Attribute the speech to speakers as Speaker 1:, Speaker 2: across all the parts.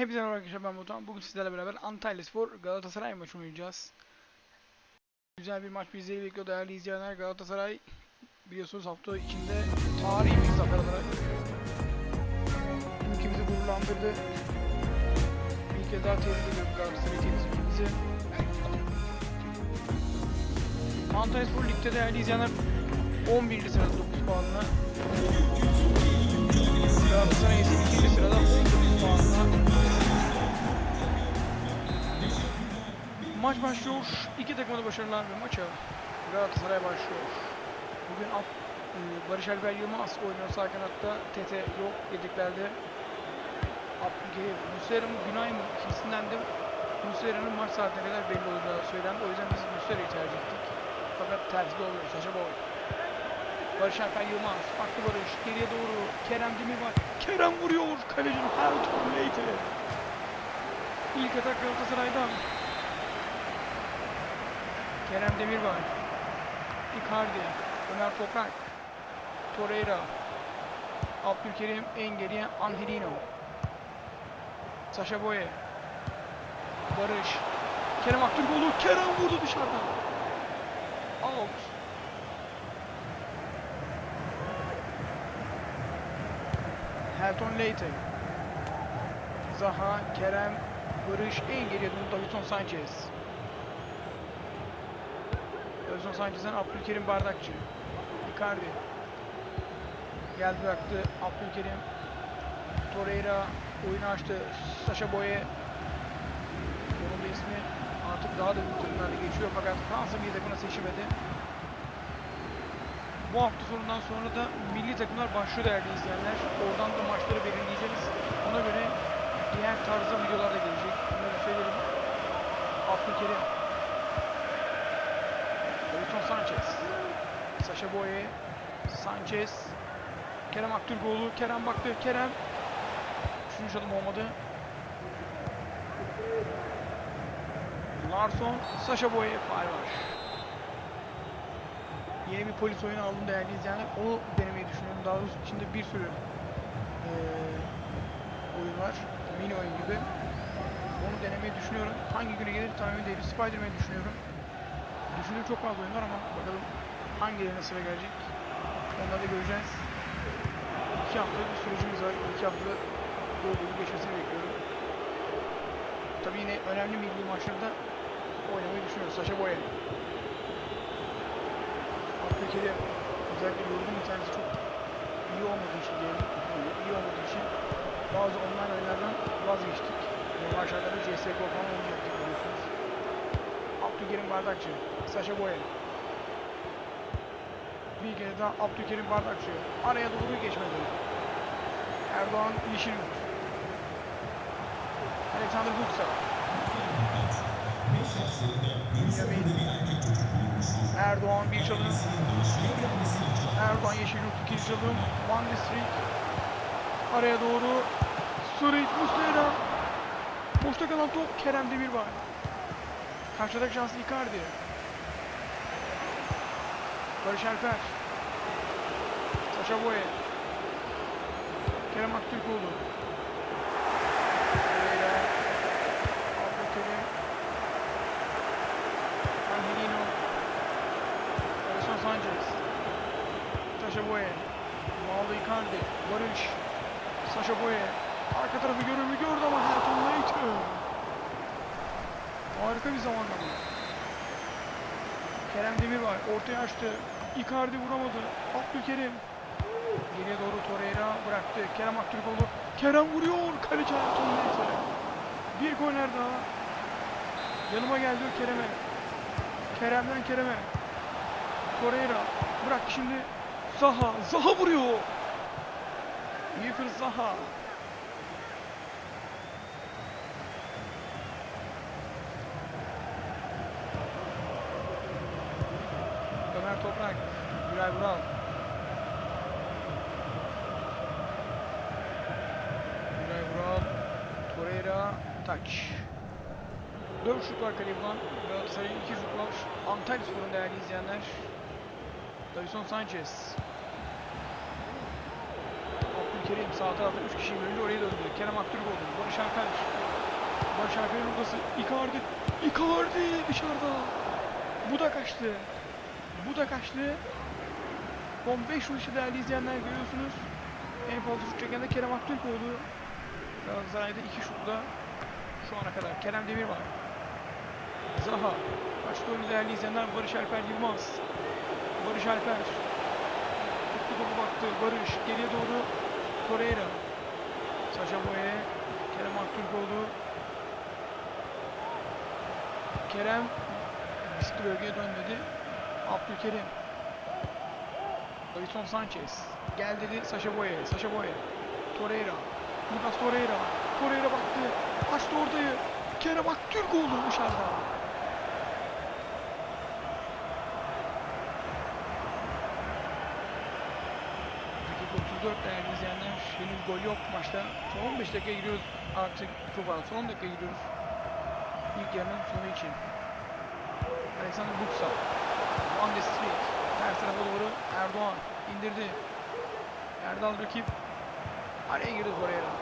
Speaker 1: Hepinize merhaba arkadaşlar ben Batuhan. Bugün sizlerle beraber Antalya Spor Galatasaray maçı oynayacağız. Güzel bir maç bizleri bekliyor değerli izleyenler. Galatasaray biliyorsunuz hafta içinde tarihi bir zafer olarak ülkemizi gururlandırdı. Bir kez daha tebrik ediyorum Galatasaray temsilcimizi. Antalya Spor Lig'de değerli izleyenler 11. sırada 9 puanla Galatasaray ise 2. sırada 19 puanla Maç başlıyor. İki takıma da başarılar ve maça Galatasaray başlıyor. Bugün Ab- e, Barış Alper Yılmaz oynuyor sağ kanatta. Tete yok yedeklerde. Abdülkerim, Muslera'nın Günay mı hissindendim. Muslera'nın maç saatine kadar belli olacağı söylendi. O yüzden biz Muslera'yı tercih ettik. Fakat tercih de oluyor. Saşa Boy. Barış Alper Yılmaz. Farklı Barış. Geriye doğru. Kerem Demirbay. Kerem vuruyor. Kalecinin her Leyte. İlk atak Galatasaray'dan. Kerem Demirbay. Icardi. Ömer Toprak. Torreira. Abdülkerim en geriye Angelino. Saşa Boye. Barış. Kerem Aktürkoğlu. Kerem vurdu dışarıdan. Out. Helton Leite. Zaha, Kerem, Barış en geriye döndü Davinson Sanchez. Davinson Sanchez'den Abdülkerim Bardakçı. Icardi. Geldi bıraktı Abdülkerim. Torreira oyunu açtı. Saşa Boye. Onun da ismi artık daha da büyük takımlarda geçiyor fakat Fransa bir takımına seçilmedi. Bu hafta sonundan sonra da milli takımlar başlıyor değerli izleyenler. Oradan da maçları belirleyeceğiz. Ona göre diğer tarzda videolar da gelecek. Bunları söylerim. Abdülkerim. Sanchez. Saşa Boye. Sanchez. Kerem Aktürkoğlu. Kerem baktı. Kerem. Üçüncü adım olmadı. Larson. Saşa Boye. Faal var. Yeni bir polis oyunu aldım değerli izleyenler. Onu denemeyi düşünüyorum. Daha doğrusu içinde bir sürü eee, oyun var. Mini oyun gibi. Onu denemeyi düşünüyorum. Hangi güne gelir tahmin değil. Spider-Man'i düşünüyorum. Düşündüğüm çok fazla oyun var ama bakalım hangilerine sıra gelecek. Onları da göreceğiz. İki haftalık bir sürecimiz var. İki haftada dolu dolu geçmesini bekliyorum. Tabii yine önemli milli maçlarda oynamayı düşünüyoruz. Saşa Boya. Abdülkerim özellikle yorgun interneti çok iyi olmadığı için diyelim, iyi olmadığı için bazı online oyunlardan vazgeçtik. Normal şartlarda CSGO falan oynayacaktık biliyorsunuz. Abdülkerim Bardakçı, Saşa Boya. Bir kere daha Abdülkerim Bardakçı. Araya doğru geçmedi. Erdoğan Yeşilyurt. Alexander Buksa. Erdoğan bir çalım. Erdoğan Yeşilyurt ikinci çalım. Van de Streek. Araya doğru. Surit Muslera. Boşta kalan top Kerem Demirbay. Karşıdaki şansı Icardi. Barış Alper. Saşa Boye. Kerem Aktürkoğlu. Angelino. Davinson Sanchez. Saşa Boye. Mauro Icardi. Barış. Saşa Boye. Arka tarafı görür mü gördü ama Helton Leite. Harika bir zamanlama. Kerem Demirbay ortaya açtı. Icardi vuramadı. Abdülkerim. Geriye doğru Torreira bıraktı. Kerem Aktürkoğlu. Kerem vuruyor. Helton Leite. Bir korner daha. Yanıma geldi Kerem'e. Kerem'den Kerem'e. Torreira. Bırak şimdi. Zaha. Zaha vuruyor. Yıkır Zaha. Ömer Toprak. Güray Vural. Güray Vural. Torreira. Taç. 4 şut var kaleye bulan. Galatasaray'ın 2 şut var. Antalya Spor'un değerli izleyenler. Davison Sanchez. Abdülkerim sağ tarafta 3 kişi görünce oraya döndü. Kerem Aktürkoğlu. Barış Alper. Barış Alper'in noktası. Icardi. Icardi dışarıda. Bu da kaçtı. Bu da kaçtı. Son 5 vuruşu değerli izleyenler görüyorsunuz. En fazla şut çeken de Kerem Aktürkoğlu. Galatasaray'da 2 şutla şu ana kadar. Kerem Demirbay. Zaha. Kaçtı oyunu değerli izleyenler. Barış Alper Yılmaz. Barış Alper. Tuttu topu baktı. Barış geriye doğru. Torreira. Saşa Boye. Kerem Aktürkoğlu. Kerem riskli bölgeye dön dedi. Abdülkerim. Davison Sanchez. Gel dedi Saşa Boye. Saşa Boye. Torreira. Lucas Torreira. Torreira baktı. Açtı ortayı. Kerem Aktürkoğlu dışarıda. Dakika 34 değerli izleyenler. Henüz gol yok maçta. Son 15 dakika gidiyoruz artık. Fazla. Son 10 dakika gidiyoruz. İlk yarının sonu için. Alexander Buksa. Van de Streek. Ters tarafa doğru Erdoğan indirdi. Erdal rakip. Araya girdi Torreira.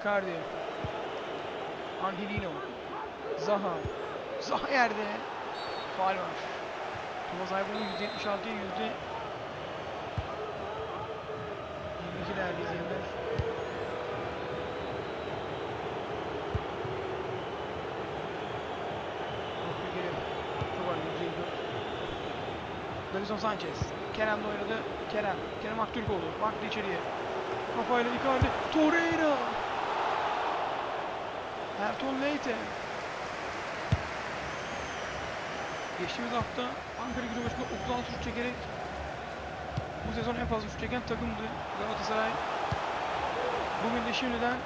Speaker 1: Icardi. Angelino. Zaha. Zaha yerde. Faal var. Thomas Aybon'un %76'ya yüzde 22 değerli izleyenler. Abdülkerim. Çok var %54. Davison Sanchez. Kerem de oynadı. Kerem. Kerem Aktürkoğlu. Baktı içeriye. Kafayla Icardi. Torreira. Erton Leite. Geçtiğimiz hafta Ankara gücü maçında 36 şut çekerek bu sezon en fazla şut çeken takımdı Galatasaray. Bugün de şimdiden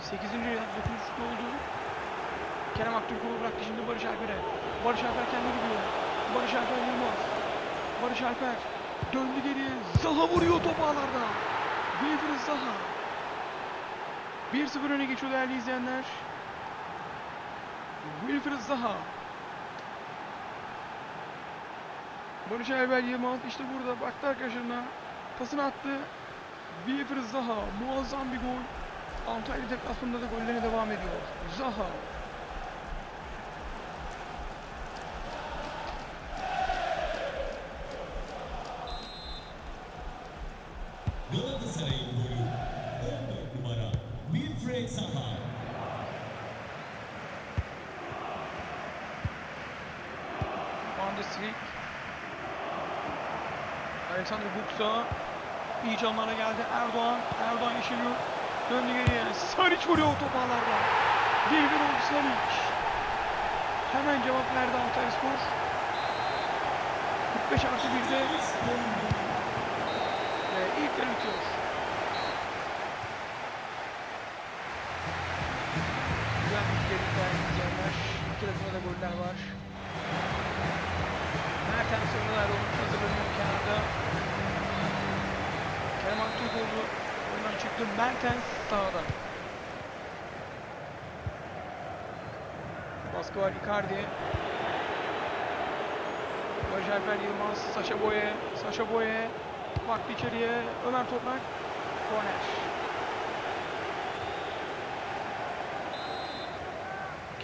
Speaker 1: 8. ya 9. şut oldu. Kerem Aktürkoğlu bıraktı şimdi Barış Alper'e. Barış Alper kendi gidiyor. Barış Alper Yılmaz. Barış Alper döndü geriye. Zaha vuruyor top ağlarda. Wilfried Zaha. 1-0 öne geçiyor değerli izleyenler. Wilfried Zaha. Barış Alper Yılmaz işte burada baktı arkadaşlarına. Pasını attı. Wilfried Zaha. Muazzam bir gol. Antalya deplasmanında da gollerine devam ediyor. Zaha.
Speaker 2: Galatasaray'ın golü 14 numara Wilfred Zaha.
Speaker 1: Van de Streek. Alexander Buksa. İyi canlara geldi. Erdoğan. Erdoğan yeşiliyor. Döndü geriye. Saric vuruyor top ağlarda. Bir bir oldu Saric. Hemen cevap verdi Antalya Spor. 45 artı 1'de ve ilk yarı bitiyor. Güzel bir yarı izleyenler. İki takımda da goller var. Mertens oyuna olmuş hazırlanıyor kenarda. Kerem Aktürkoğlu oyundan çıktı. Mertens sağda. Baskı var Icardi. Barış Alper Yılmaz, Saşa Boye, Saşa Boye. Baktı içeriye. Ömer Toprak. Korner.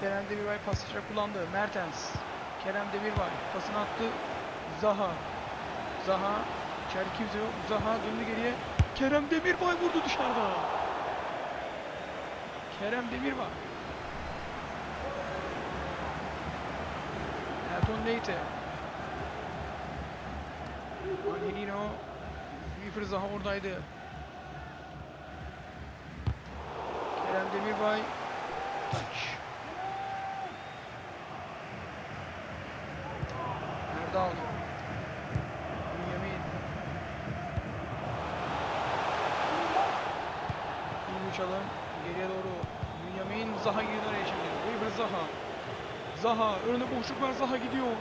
Speaker 1: Kerem Demirbay pas kullandı. Mertens. Kerem Demirbay pasını attı. Zaha. Zaha. İçeride kimse yok. Zaha döndü geriye. Kerem Demirbay vurdu dışarıda. Kerem Demirbay. Erton Leite. Angelino. Wilfried Zaha oradaydı. Kerem Demirbay. Taç. Erdal. Bünyamin. İyi uçalım. Geriye doğru. Bünyamin Zaha girdi oraya şimdi. Wilfried Zaha. Zaha. Önünde boşluk var. Zaha gidiyor.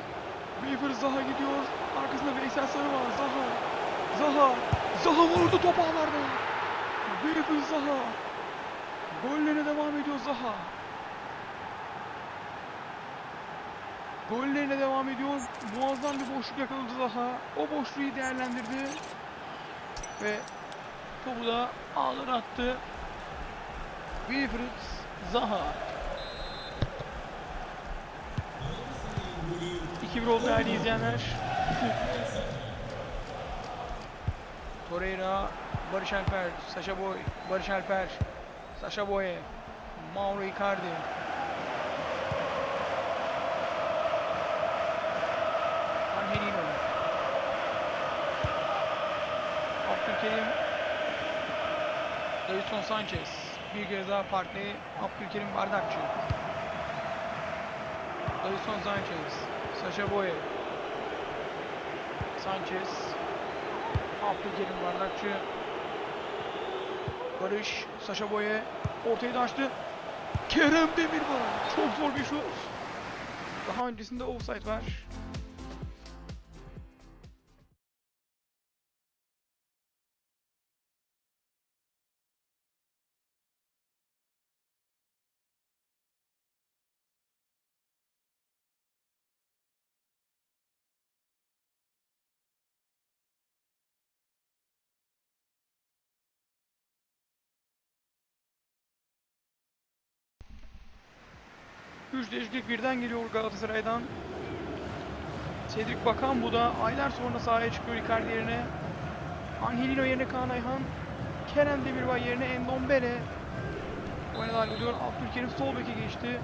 Speaker 1: Wilfried Zaha gidiyor. Arkasında Veysel Sarı var. Zaha. Zaha. Zaha vurdu top ağlarda. Wilfried Zaha. Gollerine devam ediyor Zaha. Gollerine devam ediyor. Muazzam bir boşluk yakaladı Zaha. O boşluğu değerlendirdi. Ve topu da ağlara attı. Wilfried Zaha. 2-1 oldu değerli izleyenler. Torreira, Barış Alper, Sasha Boy, Barış Alper, Sasha Boye, Mauro Icardi. Angelino. Abdülkerim. Davinson Sanchez. Bir kez daha farklı Abdülkerim Bardakçı. Davinson Sanchez. Sasha Boye. Sanchez. Abdülkerim Bardakçı. Barış. Sasha Boye. Ortayı da açtı. Kerem Demirbay. Çok zor bir şut. Daha öncesinde offside var. Üç değişiklik birden geliyor Galatasaray'dan. Cedric Bakan bu da aylar sonra sahaya çıkıyor Icardi yerine. Angelino yerine Kaan Ayhan. Kerem Demirbay yerine Endombele. Oyuna dahil oluyor. Abdülkerim sol beke geçti.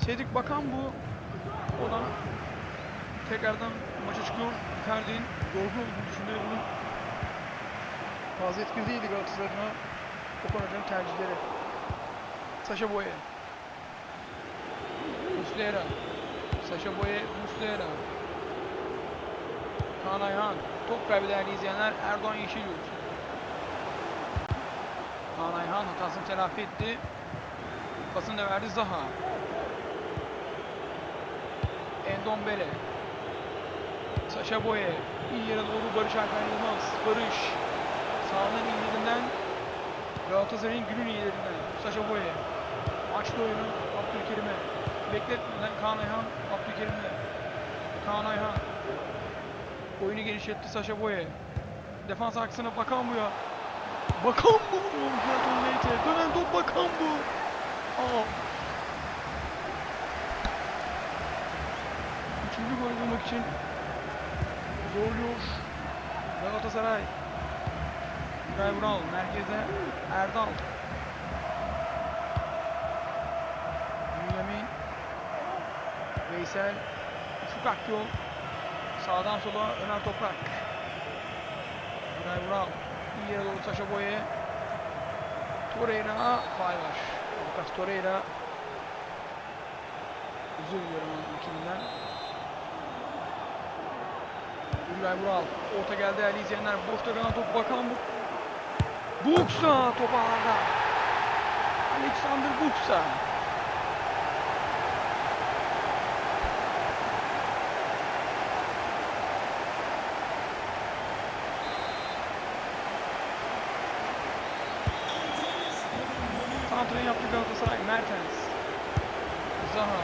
Speaker 1: Cedric Bakan bu. O da tekrardan maça çıkıyor. Icardi'nin yorgun olduğunu düşünüyorum. Fazla etkili değildi Galatasaray'ına. Okan Hoca'nın tercihleri. Sasha Boye. Muslera. Sasha Boye, Muslera. Kaan Ayhan. Top kaybı değerli izleyenler. Erdoğan Yeşilyurt. Kaan Ayhan hatasını telafi etti. Pasını da verdi Zaha. Endombele. Sasha Boye. İyi yere doğru Barış Alper Yılmaz. Barış. Sağından iyilerinden. Galatasaray'ın günün iyilerinden. Sasha Boye. Açtı oyunu Abdülkerim'e. Bekletmeden Kaan Ayhan Abdülkerim'le. Kaan Ayhan. Oyunu genişletti Sasha Boye. Defans aksına bakan bu ya. Bakan bu. Platon Leite. Dönen top bakan bu. Aa. Üçüncü gol bulmak için zorluyor Galatasaray. Güray Vural merkeze Erdal. Veysel. Ufuk Akyol. Sağdan sola Ömer Toprak. Güray Vural. İyi yere doğru Saşa Boye. Torreira. Faal var. Lucas Torreira. Özür diliyorum ikilinden. Güray Vural. Orta geldi değerli izleyenler. Boşta kalan top bakan bu. Buksa top ağlarda. Alexander Buksa. Yaptı Galatasaray. Mertens. Zaha.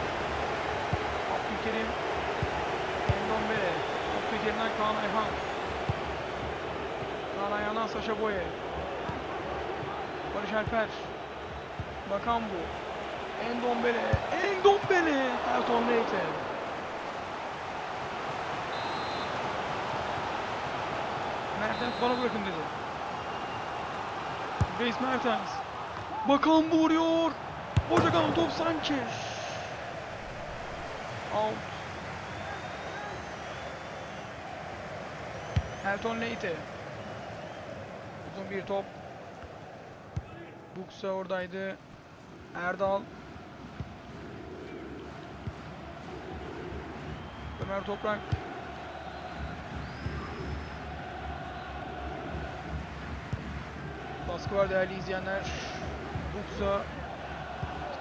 Speaker 1: Abdülkerim. Endombele. Abdülkerim'den Kaan Ayhan. Kaan Ayhan'dan Saşa Boye. Barış Alper. Bakan bu. Endombele. Endombele. Elton Leite. Mertens bana bırakın dedi. Reis Mertens. Bakan vuruyor. Boşa kalan top Sanchez. Out. Elton Leite. Uzun bir top. Buksa oradaydı. Erdal. Ömer Toprak. Baskı var değerli izleyenler. Buksa.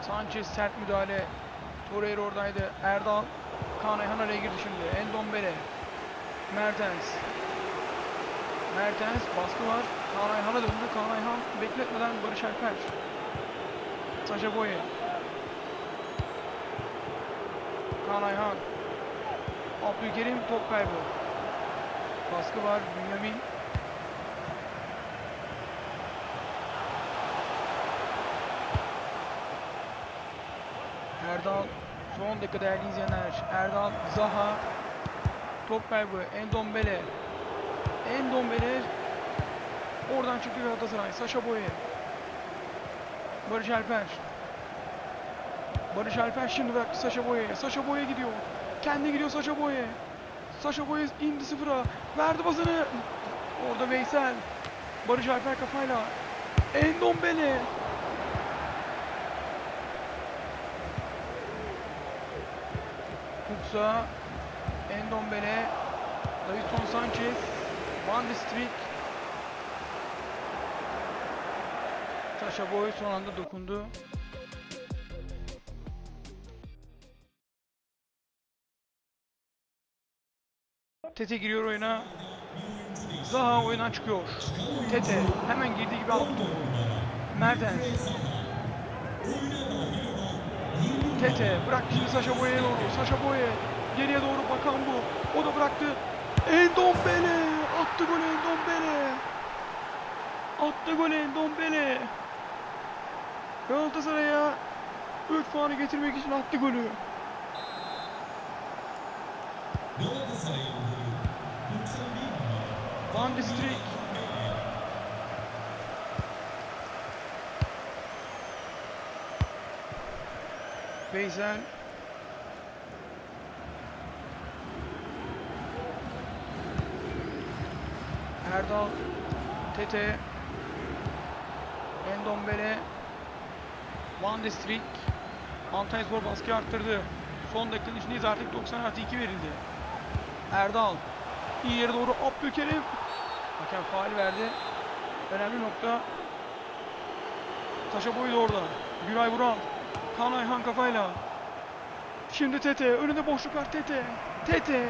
Speaker 1: Sanchez sert müdahale. Torreira oradaydı. Erdal. Kaan Ayhan araya girdi şimdi. Endombele. Mertens. Mertens baskı var. Kaan Ayhan'a döndü. Kaan Ayhan bekletmeden Barış Alper. Saşa Boye. Kaan Ayhan. Abdülkerim top kaybı. Baskı var. Bünyamin. Erdal son dakika değerli izleyenler. Erdal Zaha top kaybı Endombele. Endombele oradan çıktı Galatasaray. Saşa Boye. Barış Alper. Barış Alper şimdi bıraktı Saşa Boye'ye. Saşa Boye gidiyor. Kendi gidiyor Saşa Boye. Saşa Boye indi sıfıra. Verdi basını. Orada Veysel. Barış Alper kafayla. Endombele. Kuksa. Endombele. Davinson Sanchez. Van de Streek. Saşa Boy son anda dokundu. Tete giriyor oyuna. Zaha oyundan çıkıyor. Tete hemen girdiği gibi topu. Mertens. Tete bıraktı şimdi Saşa Boya'ya doğru. Saşa Boya geriye doğru bakan bu. O da bıraktı. Endombele attı golü Endombele. Attı golü Endombele. Galatasaray'a 3 puanı getirmek için attı golü.
Speaker 2: Galatasaray'ın golü. 91 numara.
Speaker 1: Van de Streek. Veysel. Erdal. Tete. Endombele. Van de Streek. Antalyaspor baskı arttırdı. Son dakikanın içindeyiz artık 90 artı 2 verildi. Erdal. İyi yere doğru Abdülkerim. Hakem faal verdi. Önemli nokta. Taşa boyu da orada. Güray Vural. Kaan Ayhan kafayla. Şimdi Tete. Önünde boşluk var Tete. Tete.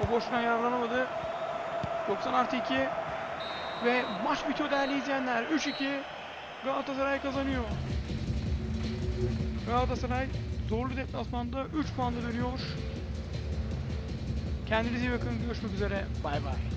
Speaker 1: O boşluktan yararlanamadı. 90 artı 2. Ve maç bitiyor değerli izleyenler. 3-2. Galatasaray kazanıyor. Galatasaray zorlu deplasmanda 3 puanla dönüyor. Kendinize iyi bakın. Görüşmek üzere. Bay bay.